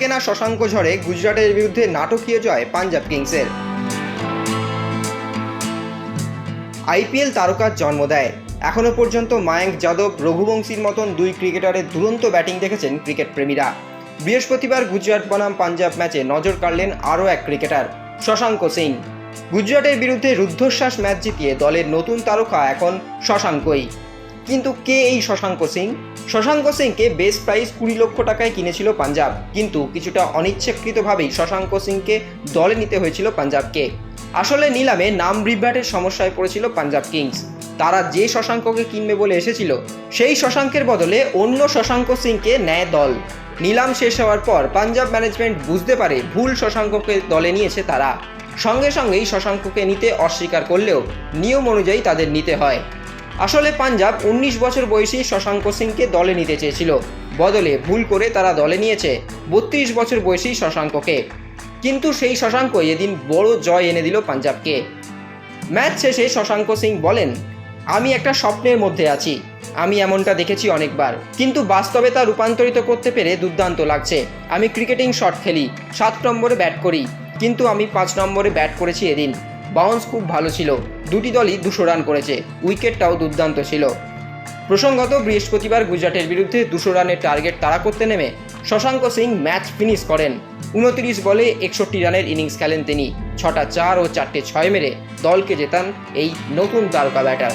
কেনা শশাঙ্ক ঝড়ে গুজরাটের বিরুদ্ধে নাটকীয় জয় পাঞ্জাব কিংসের। আইপিএল তারকার জন্ম দেয়। এখনও পর্যন্ত মায়াঙ্ক যাদব, রঘুবংশীর মতন দুই ক্রিকেটারের দুরন্ত ব্যাটিং দেখেছেন ক্রিকেট প্রেমীরা। বৃহস্পতিবার গুজরাট বনাম পাঞ্জাব ম্যাচে নজর কাড়লেন আরও এক ক্রিকেটার, শশাঙ্ক সিং। গুজরাটের বিরুদ্ধে রুদ্ধশ্বাস ম্যাচ জিতিয়ে দলের নতুন তারকা এখন শশাঙ্কই। কিন্তু কে এই শশাঙ্ক সিং? শশাঙ্ক সিংকে বেস প্রাইস কুড়ি লক্ষ টাকায় কিনেছিল পাঞ্জাব। কিন্তু কিছুটা অনিচ্ছাকৃতভাবেই শশাঙ্ক সিংকে দলে নিতে হয়েছিল পাঞ্জাবকে। আসলে নিলামে নাম বিভ্রাটের সমস্যায় পড়েছিল পাঞ্জাব কিংস। তারা যে শশাঙ্ককে কিনবে বলে এসেছিল, সেই শশাঙ্কের বদলে অন্য শশাঙ্ক সিংকে নেয় দল। নিলাম শেষ হওয়ার পর পাঞ্জাব ম্যানেজমেন্ট বুঝতে পারে ভুল শশাঙ্ককে দলে নিয়েছে তারা। সঙ্গে সঙ্গেই শশাঙ্ককে নিতে অস্বীকার করলেও নিয়ম অনুযায়ী তাদের নিতে হয়। আসলে পাঞ্জাব উনিশ বছর বয়সী শশাঙ্ক সিংকে দলে নিতে চেয়েছিল। বদলে ভুল করে তারা দলে নিয়েছে বত্রিশ বছর বয়সী শশাঙ্ককে। কিন্তু সেই শশাঙ্ক এদিন বড় জয় এনে দিল পাঞ্জাবকে। ম্যাচ শেষে শশাঙ্ক সিং বলেন, আমি একটা স্বপ্নের মধ্যে আছি। আমি এমনটা দেখেছি অনেকবার। কিন্তু বাস্তবে তা রূপান্তরিত করতে পেরে দুর্দান্ত লাগছে। আমি ক্রিকেটিং শট খেলি, সাত নম্বরে ব্যাট করি। কিন্তু আমি পাঁচ নম্বরে ব্যাট করেছি এদিন। বাউন্স খুব ভালো ছিল। দুটি দলই দুশো রান করেছে। উইকেটটাও দুর্দান্ত ছিল। প্রসঙ্গত বৃহস্পতিবার গুজরাটের বিরুদ্ধে দুশো রানের টার্গেট তাড়া করতে নেমে শশাঙ্ক সিং ম্যাচ ফিনিশ করেন। উনত্রিশ বলে একষট্টি রানের ইনিংস খেলেন তিনি। ছটা চার ও চারটে ছয় মেরে দলকে জেতান এই নতুন তারকা batter.